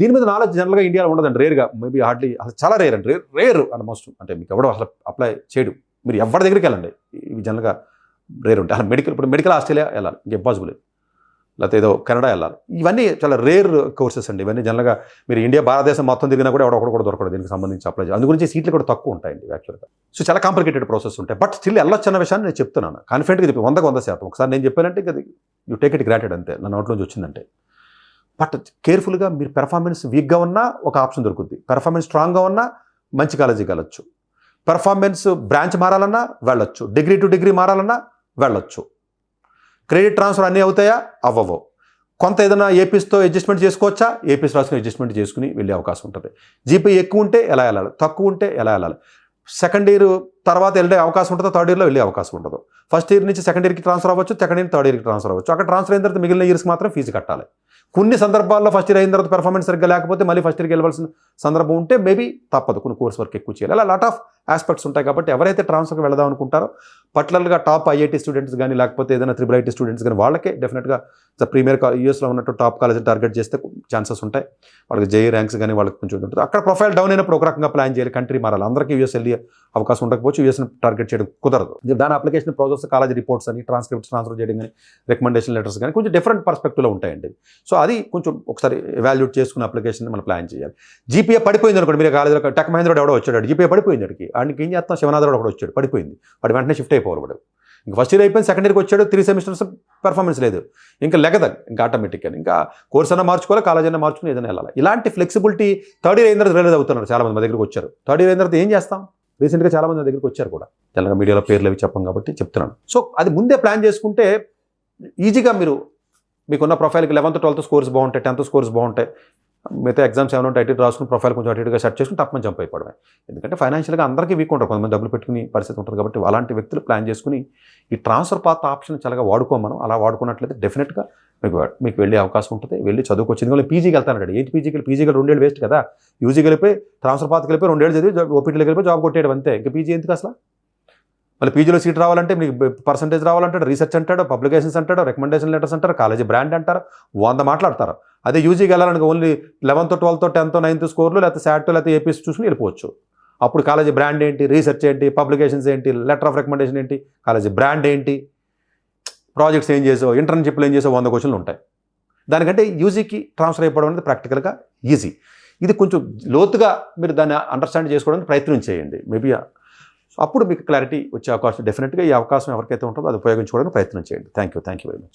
దీని మీద నాలెడ్జ్ జనరల్గా ఇండియాలో ఉండదండి రేర్గా మేబీ హార్డ్లీ అసలు చాలా రేర్ అండి. రేర్ రేర్ మోస్ట్ అంటే మీకు ఎవడో అసలు అప్లై చేయడు. మీరు ఎవరి దగ్గరికి వెళ్ళండి. ఇవి జనరల్గా రేర్ ఉంటాయి. అలా మెడికల్ ఇప్పుడు మెడికల్ ఆస్ట్రేలియా వెళ్ళాలి. ఇంక ఇంపాసిబుల్ లేకపోతే ఏదో కెనడా వెళ్ళాలి. ఇవన్నీ చాలా రేర్ కోర్సెస్ అండి. ఇవన్నీ జనరల్గా మీరు ఇండియా భారతదేశం మొత్తం తిరిగినా కూడా ఎవడొకడు కూడా దొరకదు దీనికి సంబంధించి అప్లై చేయాలి. అందుగురించి సీట్లు కూడా తక్కువ ఉంటాయండి యాక్చువల్గా సో చాలా కాంప్లికేటెడ్ ప్రాసెస్ ఉంటాయి. బట్ స్టిల్ వెళ్ళొచ్చు అన్న విషయాన్ని నేను చెప్తున్నాను. కాన్ఫిడెంట్గా చెప్పి వందకు వంద శాతం. ఒకసారి నేను చెప్పానంటే అది యూ టేక్ ఇట్ గ్రాంటెడ్ అంతే. నా నోట్లోంచి వచ్చిందంటే. బట్ కేర్ఫుల్గా మీరు పెర్ఫార్మెన్స్ వీక్గా ఉన్నా ఒక ఆప్షన్ దొరుకుద్ది. పెర్ఫార్మెన్స్ స్ట్రాంగ్గా ఉన్నా మంచి కాలేజీకి వెళ్ళొచ్చు. పెర్ఫార్మెన్స్ బ్రాంచ్ మారాలన్నా వెళ్ళొచ్చు. డిగ్రీ టు డిగ్రీ మారాలన్నా వెళ్ళొచ్చు. క్రెడిట్ ట్రాన్స్ఫర్ అన్నీ అవుతాయా? అవ్వవు. కొంత ఏదైనా ఏపీస్తో అడ్జస్ట్మెంట్ చేసుకోవచ్చా? ఏపీస్ రాసుకుని అడ్జస్ట్మెంట్ చేసుకుని వెళ్ళే అవకాశం ఉంటుంది. జీపీ ఎక్కువ ఉంటే ఎలా వెళ్ళాలి? తక్కువ ఉంటే ఎలా వెళ్ళాలి? సెకండ్ ఇయర్ తర్వాత వెళ్ళే అవకాశం ఉంటుందో? థర్డ్ ఇయర్లో వెళ్ళే అవకాశం ఉండదు ఫస్ట్ ఇయర్ నుంచి సెకండ్ ఇయర్కి ట్రాన్స్ఫర్ అవ్వచ్చు సెకండ్ ఇయర్ థర్డ్ ఇయర్కి ట్రాన్స్ఫర్ అవ్వచ్చు. అక్కడ ట్రాన్స్ఫర్ అయిన తర్వాత మిగిలిన ఇయర్స్ మాత్రం ఫీజు కట్టాలి. కొన్ని సందర్భాల్లో ఫస్ట్ ఇయర్ అయిన తర్వాత పెర్ఫార్మెన్స్ సరిగ్గా లేకపోతే మళ్ళీ ఫస్ట్ ఇయర్కి వెళ్ళవలసిన సందర్భం ఉంటే మేబీ తప్పదు. కొన్ని కోర్స్ వర్క్ ఎక్కువ చేయాలి. అలా లాట్ ఆఫ్ ఆస్పెక్ట్స్ ఉంటాయి కాబట్టి ఎవరైతే ట్రాన్స్ఫర్కి వెళదాం అనుకుంటారో పర్టికులర్గా టాప్ ఐఐటీ స్టూడెంట్స్ కానీ లేకపోతే ఏదైనా త్రిబుల్ ఐటీ స్టూడెంట్స్ కానీ వాళ్ళకే డెఫినెట్గా ప్రీమియర్ యూఎస్లో ఉన్నట్టు టాప్ కాలేజ్ టార్గెట్ చేస్తే ఛాన్సెస్ ఉంటాయి. వాళ్ళకి జేఈ ర్యాంక్స్ కానీ వాళ్ళకి కొంచెం ఉంటుంది. అక్కడ ప్రొఫైల్ డౌన్ అయినప్పుడు ఒక రకంగా ప్లాన్ చేయాలి. కంట్రీ మారాలి. అందరికీ యూఎస్ వెళ్ళే అవకాశం ఉండకపోవచ్చు యూఎస్ని టార్గెట్ చేయడం కుదరదు. దాని అప్లికేషన్ ప్రాసెస్ కాలేజ్ రిపోర్ట్స్ అని ట్రాన్స్క్రిప్ట్స్ ట్రాన్స్ఫర్ చేయడం కానీ రికమెండేషన్ లెటర్స్ కానీ కొంచెం డిఫరెంట్ పర్స్పెక్టివ్లో ఉంటాయండి. సో అది కొంచెం ఒకసారి వాల్యూట్ చేసుకున్న అప్లికేషన్ మనం ప్లాన్ చేయాలి. జీపీఏ పడిపోయింది అనుకోండి మీరు కాలేజీలో టెక్ మహేంద్రుడు ఎవడో వచ్చాడు జీపీఏ పడిపోయింది అడికి ఆయనకి ఏం చేస్తాం శివనాథరాడు ఒకడు వచ్చాడు పడిపోయింది. వాడు వెంటనే షిఫ్ట్ అయిపోవాలి వాడు. ఇంకా ఫస్ట్ ఇయర్ అయిపోయింది సెకండ్ ఇయర్కి వచ్చాడు త్రీ సెమిస్టర్స్ పెర్ఫార్మెన్స్ లేదు. ఇంకా లెగద ఇంకా ఆటోమేటిక్గా అని. ఇంకా కోర్స్ అన్న మార్చుకోవాలి కాలేజ్ అన్న మార్చుకుని ఏదైనా వెళ్ళాలి. ఇలాంటి ఫ్లెక్సిబిలిటీ థర్డ్ ఇయర్ అయిన తర్వాత రిలీజ్ అవుతున్నారు చాలా మంది మా దగ్గరికి వచ్చారు. థర్డ్ ఇయర్ అయిన తర్వాత ఏం చేస్తాం? రీసెంట్గా చాలా మంది దగ్గరికి వచ్చారు కూడా. తెలంగాణ మీడియాలో పేర్లు అవి చెప్పం కాబట్టి చెప్తున్నాను. సో అది ముందే ప్లాన్ చేసుకుంటే ఈజీగా మీరు మీకున్న ప్రొఫైల్కి లెవెన్త్ ట్వెల్త్ స్కోర్స్ బాగుంటాయి టెన్త్ స్కోర్స్ బాగుంటాయి. మిగతా ఎగ్జామ్స్ ఏమైనా ఉంటే అటు రాసుకుని ప్రొఫైల్ కొంచెం అటు ఇటుగా సెట్ చేసుకుని తప్పని జంప్ అయిపోవడమే. ఎందుకంటే ఫైనాన్షియల్గా అందరికీ వీక్ ఉంటారు. కొంతమంది డబ్బులు పెట్టుకుని పరిస్థితి ఉంటుంది కాబట్టి అలాంటి వ్యక్తులు ప్లాన్ చేసుకుని ఈ ట్రాన్స్ఫర్ పాత ఆప్షన్ చాలా వాడుకోమనం. అలా వాడుకున్నట్లయితే డెఫినెట్గా మీకు మీకు వెళ్ళే అవకాశం ఉంటుంది. వెళ్ళి చదువుకొచ్చింది కానీ పీజీకి వెళ్తానండి ఏంటి పీజీకి వెళ్ళి పీజీకి రెండేళ్ళు వేస్ట్ కదా. యూజీకి వెళ్ళిపోయి ట్రాన్స్ఫర్ పాత్కి వెళ్ళిపోయి రెండేళ్ళు చదివి ఓపీటీలోకి వెళ్ళిపోయి జాబ్ కొట్టేయడం అంతే. ఇంకా పీజీ ఎందుకు అసలు? మళ్ళీ పీజీలో సీట్ రావాలంటే మీకు పర్సంటేజ్ రావాలంటాడు. రీసెర్చ్ అంటాడు పబ్లికేషన్స్ అంటాడు రికమెండేషన్ లెటర్స్ అంటారు కాలేజీ బ్రాండ్ అంటారు వంద మాట్లాడతారు. అదే యూజీకి వెళ్ళాలని only eleventh twelfth tenth ninth స్కోర్లు లేకపోతే శాట్ లేకపోతే ఏపీస్ చూసుకుని వెళ్ళిపోవచ్చు. అప్పుడు కాలేజీ బ్రాండ్ ఏంటి? రీసెర్చ్ ఏంటి? పబ్లికేషన్స్ ఏంటి? లెటర్ ఆఫ్ రికమెండేషన్ ఏంటి? కాలేజీ బ్రాండ్ ఏంటి? ప్రాజెక్ట్స్ ఏం చేసావు ఇంటర్న్షిప్లు ఏం చేసావు వంద క్వశ్చన్లు ఉంటాయి. దానికంటే యూజీకి ట్రాన్స్ఫర్ అయిపోవడం అనేది ప్రాక్టికల్గా ఈజీ ఇది కొంచెం లోతుగా మీరు దాన్ని అండర్స్టాండ్ చేసుకోవడానికి ప్రయత్నం చేయండి. మేబీ అప్పుడు మీకు క్లారిటీ వచ్చే అవకాశం డెఫినెట్గా ఈ అవకాశం ఎవరికైతే ఉంటుందో అది ఉపయోగించుకోవడానికి ప్రయత్నం చేయండి. Thank you thank you very much